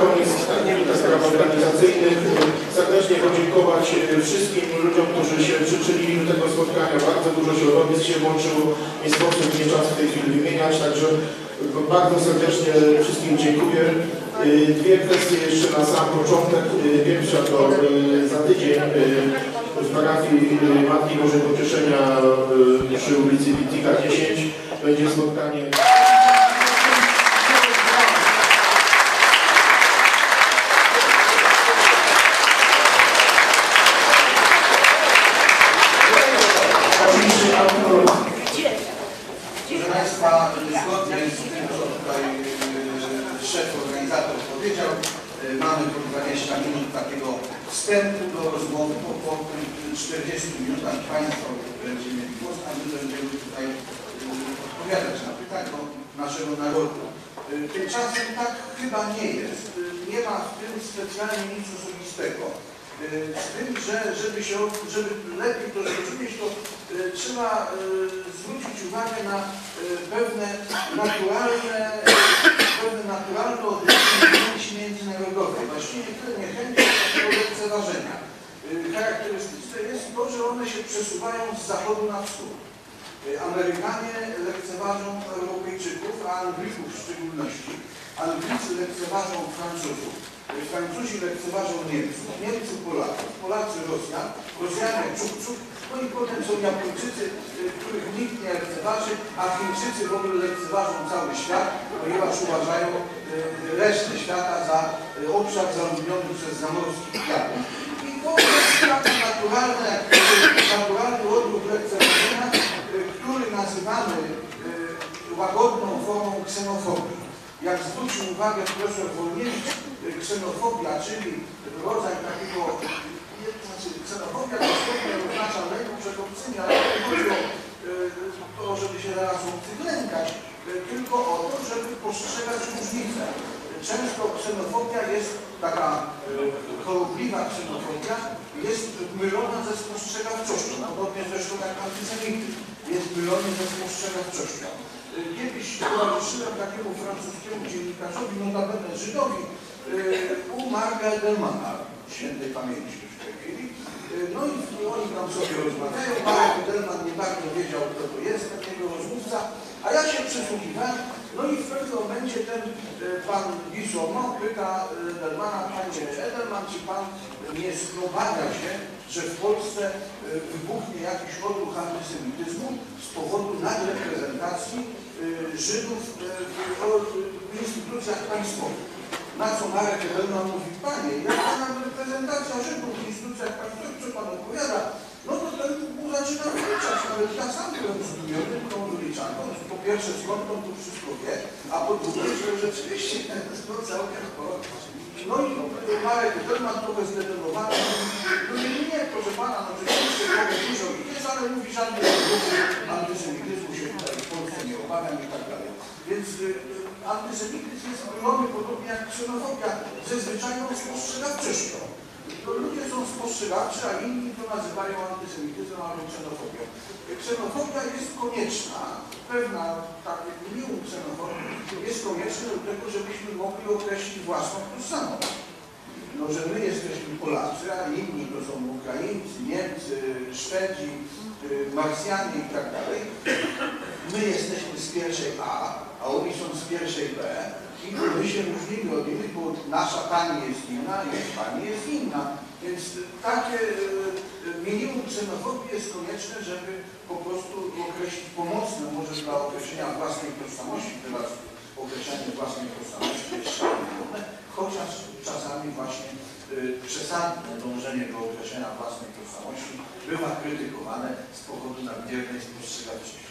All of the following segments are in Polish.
koniec kilka. Serdecznie podziękować e, wszystkim ludziom, którzy się przyczynili do tego spotkania. Bardzo dużo środowisk się włączyło. Nie sposób nie czas w tej chwili wymieniać, także bardzo serdecznie wszystkim dziękuję. E, Dwie kwestie jeszcze na sam początek. E, Pierwsza to za tydzień w parafii Matki Bożej Pocieszenia przy ulicy Witika 10 będzie spotkanie. Państwa, zgodnie z tym, co tutaj e, szef organizator powiedział, e, mamy po 20 minut takiego wstępu do rozmowy. Po, po tych 40 minutach Państwo będziecie mieli głos, a my będziemy tutaj e, odpowiadać na pytania naszego narodu. Tymczasem tak chyba nie jest. Nie ma w tym specjalnie nic osobistego. E, Z tym, że żeby, się, żeby lepiej to zrozumieć, to e, trzeba e, zwrócić uwagę na pewne naturalne, pewne naturalne odniesienie niechęci międzynarodowej. Właściwie tyle niechęci, takiego lekceważenia. Charakterystyczne jest to, że one się przesuwają z zachodu na wschód. Amerykanie lekceważą Europejczyków, a Anglików w szczególności. Anglicy lekceważą Francuzów. Francuzi lekceważą Niemców, Niemcy Polaków, Polacy Rosjan, Rosjanie Czubczów, no i potem są Japończycy, e, których nikt nie lekceważy, a Chińczycy w ogóle lekceważą cały świat, ponieważ uważają e, resztę świata za e, obszar zaludniony przez zamorskich kwiatów. I to jest taki naturalny, naturalny odruch lekceważenia, który nazywamy łagodną formą ksenofobii. Jak zwrócił uwagę profesor Wolniewicz, ksenofobia, czyli rodzaj takiego, nie, to znaczy ksenofobia dosłownie oznacza lęk przed obcymi, ale nie chodzi o e, to, żeby się zaraz obcych lękać, e, tylko o to, żeby postrzegać różnice. Często ksenofobia jest taka e, chorobliwa ksenofobia, jest mylona ze spostrzegawczością, podobnie zresztą jak antysemityzm jest mylony ze spostrzegawczością. Kiedyś towarzyszyłem takiemu francuskiemu dziennikarzowi, notabene Żydowi, y, u Marka Edelmana, świętej pamięci w tej chwili. Y, No i oni tam sobie rozmawiają, Marek Edelman nie bardzo wiedział, kto to jest, ten jego rozmówca, a ja się przysłuchiwałem, no i w pewnym momencie ten y, pan Bisomo pyta y, Edelmana, panie Edelman, czy pan nie zobawia się, że w Polsce y, wybuchnie jakiś odruch antysemityzmu z powodu nadreprezentacji Żydów w instytucjach państwowych. Na co Marek Edelman mówi, panie, jaka nadreprezentacja Żydów w instytucjach państwowych, co pan opowiada? No to ten zaczyna wyliczać, nawet ja sam byłem zdumiony wyliczanką. Po pierwsze, skąd on to wszystko wie, a po drugie, że rzeczywiście jest to całkiem sporo. No i Marek Edelman trochę zdenerwowany, no nie, nie, proszę pana, no rzeczywiście trochę dużo ich jest, ale mówi, żadnych antysemityzmu się tutaj w Polsce nie obawiam i tak dalej. Więc y, antysemityzm jest mylony podobnie jak ksenofobia ze zwyczajną spostrzegawczością. To ludzie są spostrzegawczy, a inni to nazywają antysemityzmem albo ksenofobią. Ksenofobia jest konieczna, pewna takie minimum ksenofobii jest konieczne do tego, żebyśmy mogli określić własną tożsamość. No, że my jesteśmy Polacy, a inni to są Ukraińcy, Niemcy, Szwedzi, y, Marsjanie i tak dalej. My jesteśmy z pierwszej A, a oni są z pierwszej B i my się różnimy od innych, bo nasza pani jest inna, ich pani jest inna. Więc takie y, y, minimum ksenofobii jest konieczne, żeby po prostu określić pomocne może dla określenia własnej tożsamości, teraz określenie własnej tożsamości jest szalone, chociaż czasami właśnie y, przesadne dążenie do określenia własnej tożsamości bywa krytykowane z powodu nadmiernej spostrzegawczości.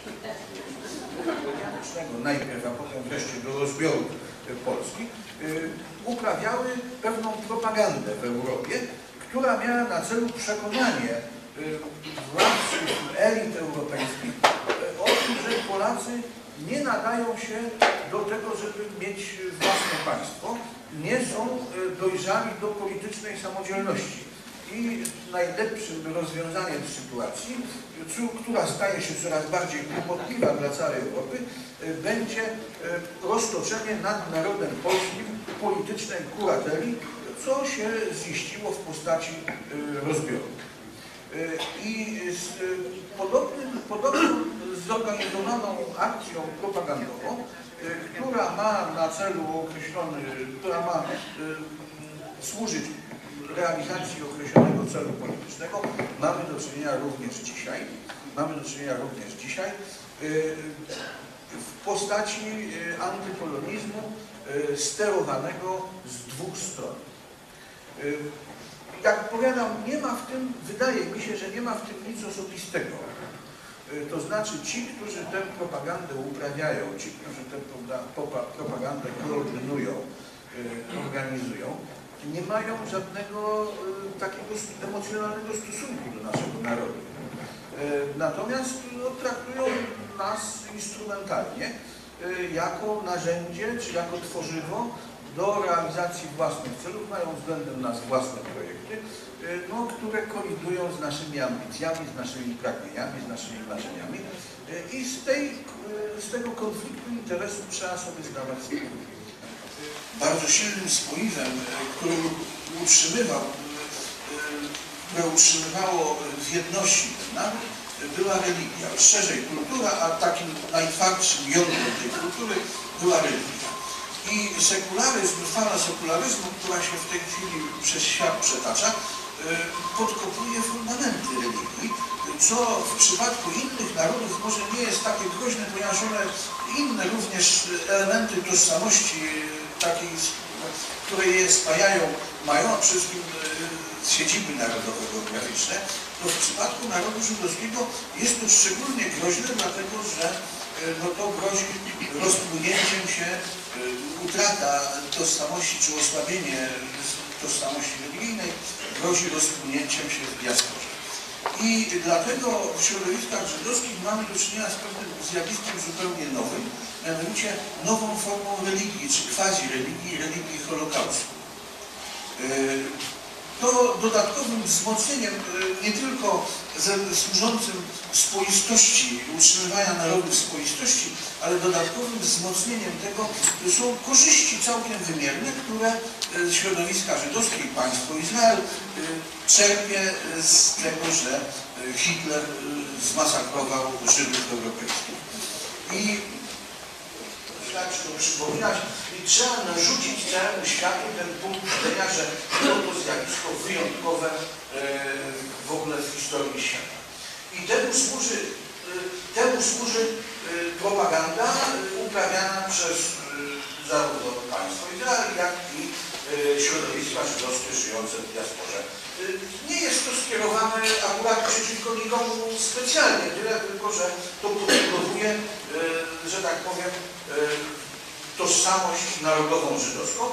Najpierw, a potem wreszcie do rozbiorów y, Polski, uprawiały pewną propagandę w Europie, która miała na celu przekonanie y, władz, elit europejskich y, o tym, że Polacy nie nadają się do tego, żeby mieć własne państwo, nie są y, dojrzali do politycznej samodzielności. i najlepszym rozwiązaniem sytuacji, która staje się coraz bardziej kłopotliwa dla całej Europy, będzie roztoczenie nad narodem polskim politycznej kurateli, co się ziściło w postaci y, rozbioru. Y, I z podobnym, podobną zorganizowaną akcją propagandową, y, która ma na celu określony, która ma służyć realizacji określonego celu politycznego, mamy do czynienia również dzisiaj, mamy do czynienia również dzisiaj w postaci antypolonizmu sterowanego z dwóch stron. Y, jak powiadam, nie ma w tym, wydaje mi się, że nie ma w tym nic osobistego. Y, To znaczy ci, którzy tę propagandę uprawiają, ci, którzy tę propagandę koordynują, y, organizują, nie mają żadnego takiego emocjonalnego stosunku do naszego narodu. Natomiast no, traktują nas instrumentalnie jako narzędzie czy jako tworzywo do realizacji własnych celów, mają względem nas własne projekty, y, no, które kolidują z naszymi ambicjami, z naszymi pragnieniami, z naszymi marzeniami y, i z, tej, y, z tego konfliktu interesów trzeba sobie zdawać sprawę. bardzo silnym spoiwem, który utrzymywał, które utrzymywało w jedności była religia. Szerzej kultura, a takim najtwardszym jądrem tej kultury była religia. I sekularyzm, fala sekularyzmu, która się w tej chwili przez świat przetacza, e, podkopuje fundamenty religii, co w przypadku innych narodów może nie jest takie groźne, ponieważ one inne również elementy tożsamości e, takiej, które je spajają, mają, a wszystkim e, siedziby narodowe geograficzne, to w przypadku narodu żydowskiego jest to szczególnie groźne, dlatego że no to grozi rozpłynięciem się, e, utrata tożsamości czy osłabienie tożsamości religijnej grozi rozpłynięciem się w diasporze. I dlatego w środowiskach żydowskich mamy do czynienia z pewnym zjawiskiem zupełnie nowym, mianowicie nową formą religii, czy quasi-religii, religii Holokaustu. To dodatkowym wzmocnieniem, yy, nie tylko służącym spoistości, utrzymywania narodu w spoistości, ale dodatkowym wzmocnieniem tego są korzyści całkiem wymierne, które yy, środowiska żydowskie i państwo Izrael yy, czerpie z tego, że Hitler zmasakrował Żydów europejskich. I wystarczy to przypominać trzeba narzucić całemu światu ten punkt widzenia, że było to zjawisko wyjątkowe e, w ogóle w historii świata. I temu służy, e, temu służy e, propaganda uprawiana przez zarówno państwo Izrael, jak i środowiska żydowskie żyjące w diasporze. Nie jest to skierowane akurat przeciwko nikomu specjalnie, tyle tylko, że to podbudowuje, e, że tak powiem, tożsamość narodową żydowską,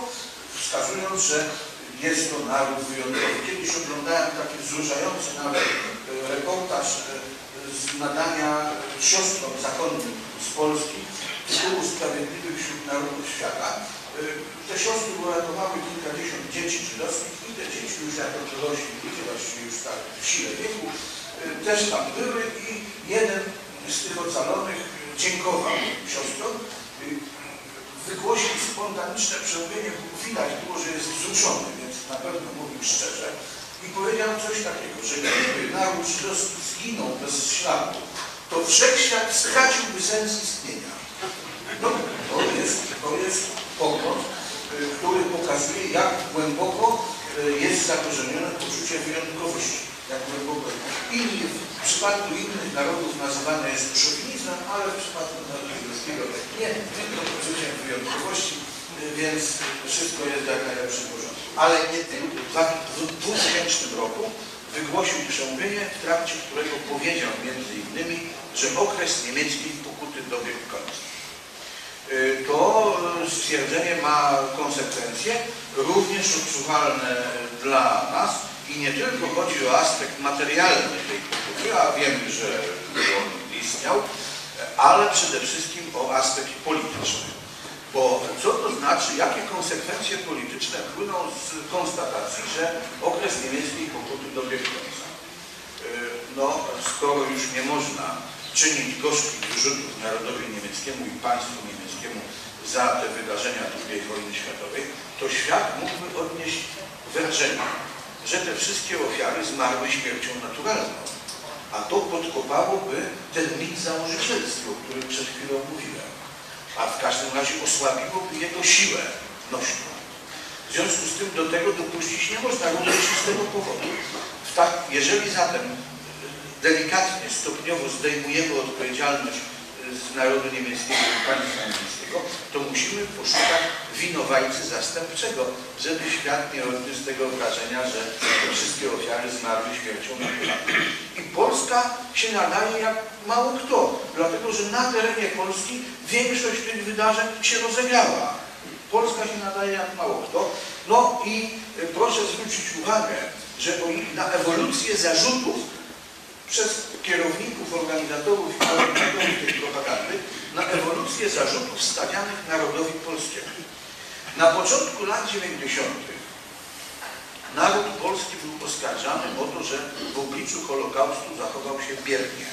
wskazując, że jest to naród wyjątkowy. Kiedyś oglądałem taki wzruszający nawet e, reportaż e, z nadania siostrom zakonnym z Polski tytułu Sprawiedliwych wśród Narodów Świata. E, Te siostry uratowały kilkadziesiąt dzieci żydowskich i te dzieci już jako dorośli ludzie, właściwie już tak w sile wieku, też tam były i jeden z tych ocalonych dziękował siostrom. Wygłosił spontaniczne przemówienie, widać było, że jest wzruszony, więc na pewno mówił szczerze. I powiedział coś takiego, że gdyby naród żydowski zginął bez śladu, to wszechświat straciłby sens istnienia. No, to jest, to jest pogląd, y, który pokazuje, jak głęboko y, jest zakorzenione poczucie wyjątkowości. Jak głęboko. Inni, w przypadku innych narodów nazywane jest ale w przypadku narodu żydowskiego nie, tylko poczuciem wyjątkowości, więc wszystko jest jak najlepszym porządku. Ale nie tylko. W 2000 roku wygłosił przemówienie, w trakcie którego powiedział między innymi, że okres niemieckiej pokuty dobiegł końca. Y, To stwierdzenie ma konsekwencje również odczuwalne dla nas i nie tylko chodzi o aspekt materialny tej pokuty, a wiemy, że on istniał, ale przede wszystkim o aspekt polityczny. Bo co to znaczy, jakie konsekwencje polityczne płyną z konstatacji, że okres niemieckiej pokuty dobiegł końca? Yy, No, skoro już nie można czynić gorzkich wyrzutów narodowi niemieckiemu i państwu niemieckiemu za te wydarzenia II wojny światowej, to świat mógłby odnieść wrażenie, że te wszystkie ofiary zmarły śmiercią naturalną. A to podkopałoby ten mit założycielski, o którym przed chwilą mówiłem. A w każdym razie osłabiłoby jego siłę nośną. W związku z tym do tego dopuścić nie można również z tego powodu. Tak, jeżeli zatem delikatnie, stopniowo zdejmujemy odpowiedzialność y, z narodu niemieckiego i państwa niemieckiego, to musimy poszukać winowajcy zastępczego, żeby świat nie odniósł tego wrażenia, że te wszystkie ofiary zmarły śmiercią naturalną. I Polska się nadaje jak mało kto, dlatego że na terenie Polski większość tych wydarzeń się rozegrała. Polska się nadaje jak mało kto. No i y, proszę zwrócić uwagę, że na ewolucję zarzutów przez kierowników, organizatorów i organizatorów tej propagandy na ewolucję zarzutów stawianych narodowi polskiemu. Na początku lat 90. naród polski był oskarżany o to, że w obliczu Holokaustu zachował się biernie.